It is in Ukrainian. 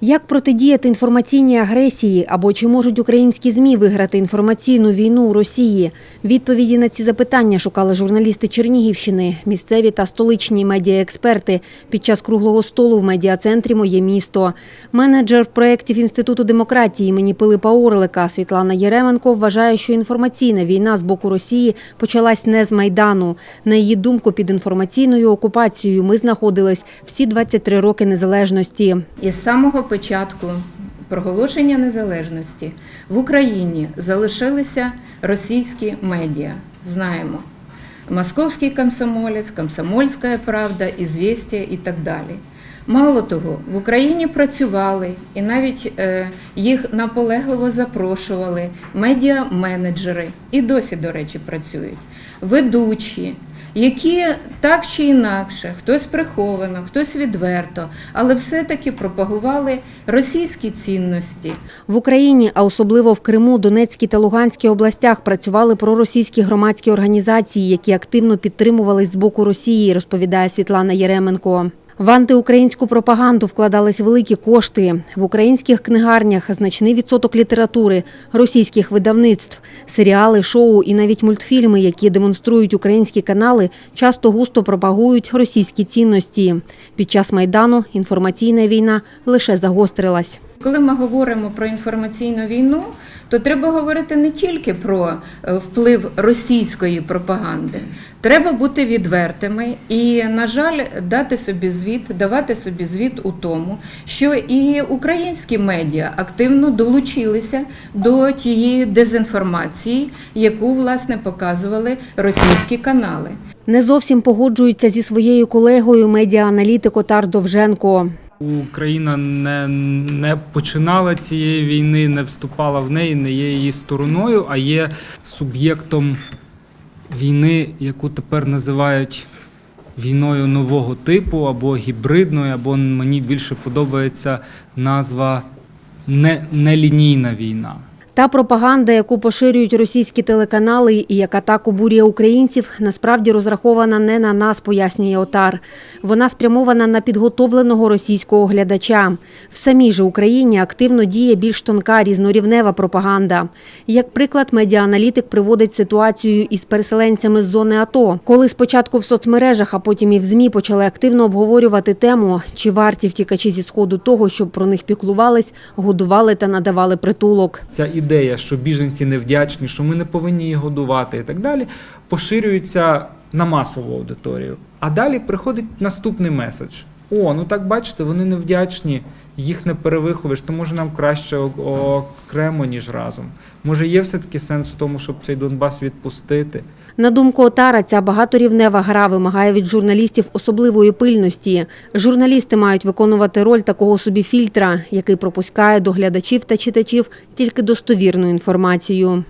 Як протидіяти інформаційній агресії або чи можуть українські ЗМІ виграти інформаційну війну у Росії? Відповіді на ці запитання шукали журналісти Чернігівщини, місцеві та столичні медіаексперти під час круглого столу в медіа-центрі Моє місто. Менеджер проєктів Інституту демократії імені Пилипа Орлика Світлана Єременко вважає, що інформаційна війна з боку Росії почалась не з Майдану. На її думку, під інформаційною окупацією ми знаходились всі 23 роки незалежності. І самого початку проголошення незалежності в Україні залишилися російські медіа. Знаємо. Московський комсомолець, Комсомольська правда, Ізвістія і так далі. Мало того, в Україні працювали і навіть е, їх наполегливо запрошували медіа-менеджери, і досі, до речі, працюють, ведучі, які так чи інакше, хтось приховано, хтось відверто, але все-таки пропагували російські цінності, В Україні, а особливо в Криму, Донецькій та Луганській областях працювали проросійські громадські організації, які активно підтримувались з боку Росії, розповідає Світлана Єременко. В антиукраїнську пропаганду вкладались великі кошти. В українських книгарнях значний відсоток літератури, російських видавництв, серіали, шоу і навіть мультфільми, які демонструють українські канали, часто густо пропагують російські цінності. Під час майдану інформаційна війна лише загострилась. Коли ми говоримо про інформаційну війну, то треба говорити не тільки про е, вплив російської пропаганди. Треба бути відвертими і, на жаль, дати собі звіт, давати собі звіт у тому, що і українські медіа активно долучилися до тієї дезінформації, яку власне показували російські канали. Не зовсім погоджується зі своєю колегою медіааналітик Отар Довженко. Україна не, не починала цієї війни, не вступала в неї, не є її стороною, а є суб'єктом війни, яку тепер називають війною нового типу або гібридною, або мені більше подобається назва не, нелінійна війна. Та пропаганда, яку поширюють російські телеканали і яка так обурює українців, насправді розрахована не на нас, пояснює Отар. Вона спрямована на підготовленого російського глядача. В самій же Україні активно діє більш тонка різнорівнева пропаганда. Як приклад, медіааналітик приводить ситуацію із переселенцями з зони АТО, коли спочатку в соцмережах, а потім і в ЗМІ почали активно обговорювати тему, чи варті втікачі зі сходу того, щоб про них піклувались, годували та надавали притулок. Ця ідея, що біженці невдячні, що ми не повинні їх годувати і так далі, поширюється на масову аудиторію. А далі приходить наступний меседж: о, ну так бачите, вони невдячні, їх не перевиховуєш, то може нам краще окремо, ніж разом. Може, є все-таки сенс в тому, щоб цей Донбас відпустити. На думку Отара, ця багаторівнева гра вимагає від журналістів особливої пильності. Журналісти мають виконувати роль такого собі фільтра, який пропускає до глядачів та читачів тільки достовірну інформацію.